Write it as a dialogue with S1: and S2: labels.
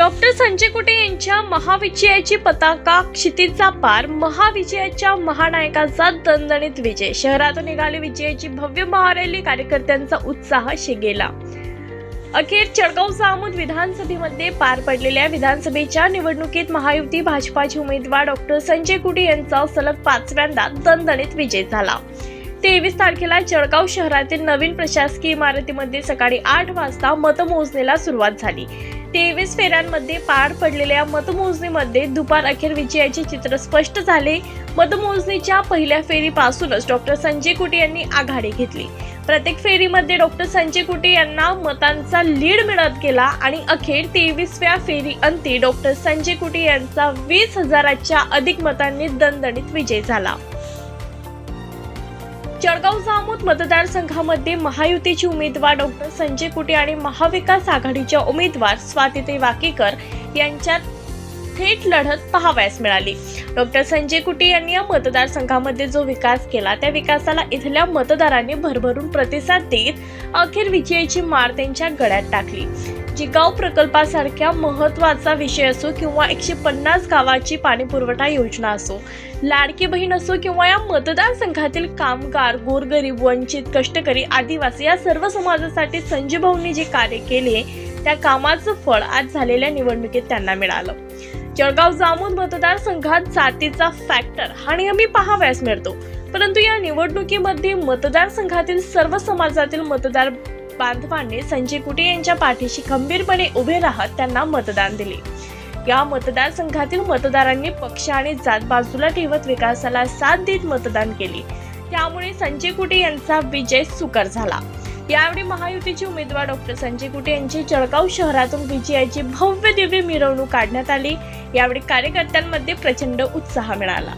S1: Doctor Sanjay Kute यांच्या महाविजयाची पताका क्षितीचा पार महाविजयाच्या महानायकाचा दणदणीत विजय. शहरातून निघाली विजयाची भव्य महारॅली कार्यकर्त्यांचा उत्साह शिगेला. अखेर चळगाव जामोद विधानसभेमध्ये पार पडलेल्या विधानसभेच्या निवडणुकीत महायुती भाजपाचे उमेदवार डॉक्टर संजय कुटे यांचा सलग पाचव्यांदा दणदणीत विजय झाला. तेवीस तारखेला जळगाव शहरातील नवीन प्रशासकीय इमारतीमध्ये सकाळी आठ वाजता मतमोजणीला सुरुवात झाली. तेवीस फेऱ्यांमध्ये पार पडलेल्या मतमोजणीमध्ये दुपार अखेर विजयाचे चित्र स्पष्ट झाले. मतमोजणीच्या पहिल्या फेरीपासूनच डॉक्टर संजय कुटे यांनी आघाडी घेतली. प्रत्येक फेरीमध्ये डॉक्टर संजय कुटे यांना मतांचा लीड मिळत गेला आणि अखेर तेवीसव्या फेरी अंती डॉक्टर संजय कुटे यांचा वीस हजाराच्या अधिक मतांनी दणदणीत विजय झाला. जळगाव जामोद मतदारसंघामध्ये महायुतीचे उमेदवार डॉक्टर संजय कुटे आणि महाविकास आघाडीच्या उमेदवार स्वातीताई वाकेकर यांच्यात थेट लढत पाहावयास मिळाली. डॉक्टर संजय कुटे यांनी या मतदारसंघामध्ये जो विकास केला त्या विकासाला इथल्या मतदारांनी भरभरून प्रतिसाद देत अखेर विजयाची मार त्यांच्या गळ्यात टाकली. जिगाव प्रकल्पासारख्या महत्त्वाचा विषय असो किंवा एकशे पन्नास गावाची पाणीपुरवठा योजना असो लाडकी बहीण असो किंवा या मतदारसंघातील कामगार गोरगरीब वंचित कष्टकरी आदिवासी या सर्व समाजासाठी संजय भाऊंनी जे कार्य केले त्या कामाचं फळ आज झालेल्या निवडणुकीत त्यांना मिळालं. जळगाव जामून मतदारसंघात जातीचा फॅक्टर हा नेहमी पहावयास मिळतो. परंतु या निवडणुकीमध्ये मतदारसंघातील सर्व समाजातील मतदार बांधवांनी संजय कुटे यांच्या पाठीशी खंबीरपणे उभे राहत त्यांना मतदान दिले. या मतदारसंघातील मतदारांनी पक्ष आणि जात बाजूला ठेवत विकासाला साथ देत मतदान केले. त्यामुळे संजय कुटे यांचा विजय सुकर झाला. यावेळी महायुतीचे उमेदवार डॉक्टर संजय कुटे यांची जळगाव शहरातून विजयाची भव्य दिव्य मिरवणूक काढण्यात आली. यावेळी कार्यकर्त्यांमध्ये प्रचंड उत्साह मिळाला.